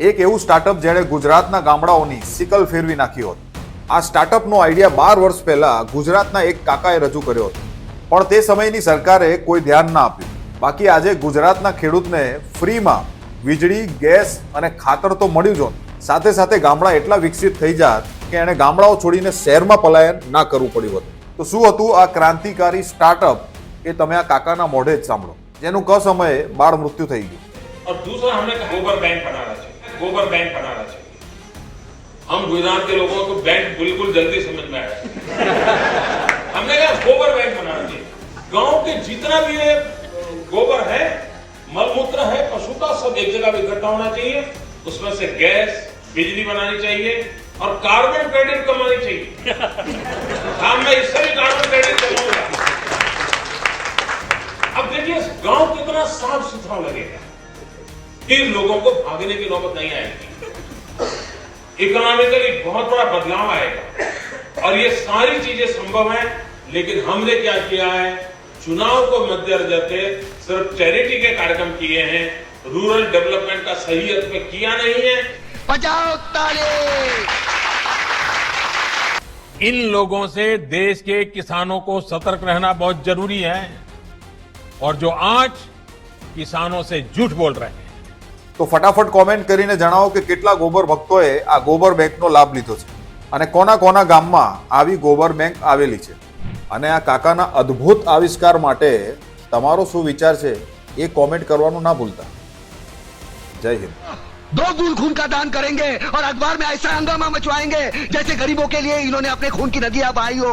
એક એવું સ્ટાર્ટઅપ જેણે ગુજરાતના ગામડાઓની સિકલ ફેરવી નાખી હોત આ સ્ટાર્ટઅપનો આઈડિયા બાર વર્ષ પહેલા ગુજરાતના એક કાકાએ રજૂ કર્યો હતો પણ તે સમયની સરકારે કોઈ ધ્યાન ના આપ્યું બાકી આજે ગુજરાતના ખેડૂતને ફ્રીમાં વીજળી ગેસ અને ખાતર તો મળ્યું જ હોત સાથે સાથે ગામડા એટલા વિકસિત થઈ જાત કે એણે ગામડાઓ છોડીને શહેરમાં પલાયન ના કરવું પડ્યું હતું તો શું હતું આ ક્રાંતિકારી સ્ટાર્ટઅપ એ તમે આ કાકાના મોઢે જ સાંભળો જેનું ક સમયે બાળ મૃત્યુ થઈ ગયું और दूसरा हमने कहा गोबर बैंक बनाना चाहिए गोबर बैंक बनाना चाहिए। हम गुजरात के लोगों को बैंक बिल्कुल जल्दी समझ में आया। हमने कहा, गोबर बैंक बनाना चाहिए। गाँव के जितना भी ये गोबर है, मलमूत्र है, पशु का सब एक जगह इकट्ठा होना चाहिए। उसमें से गैस, बिजली बनानी चाहिए और कार्बन क्रेडिट कमानी चाहिए। हाँ मैं इससे भी कार्बन क्रेडिट कमाऊँगा। अब देखिए गाँव कितना साफ़ सुथरा लगेगा। फिर लोगों को भागने की नौबत नहीं आएगी। इकोनॉमिकली बहुत बड़ा बदलाव आएगा। और ये सारी चीज़ें संभव है लेकिन हमने क्या किया है? चुनाव को मद्देनजर रखते सिर्फ़ चैरिटी के कार्यक्रम किए हैं रूरल डेवलपमेंट का सही अर्थ में किया नहीं है। बजाओ ताली! इन लोगों से देश के किसानों को सतर्क रहना बहुत ज़रूरी है। और जो आज किसानों से झूठ बोल रहे हैं તો ફટાફટ કોમેન્ટ કરીને જણાવો કે કેટલા ગોબર ભક્તોએ આ ગોબર બેંકનો લાભ લીધો છે અને કોના કોના ગામમાં આવી ગોબર બેંક આવેલી છે અને આ કાકાના અદ્ભુત આવિષ્કાર માટે તમારો શું વિચાર છે એ કોમેન્ટ કરવાનું ના ભૂલતા જય હિન્દ दो बूंद खून का दान करेंगे और अखबार में ऐसा हंगामा मचवाएंगे जैसे गरीबों के लिए इन्होंने अपने खून की नदियां बहाई हो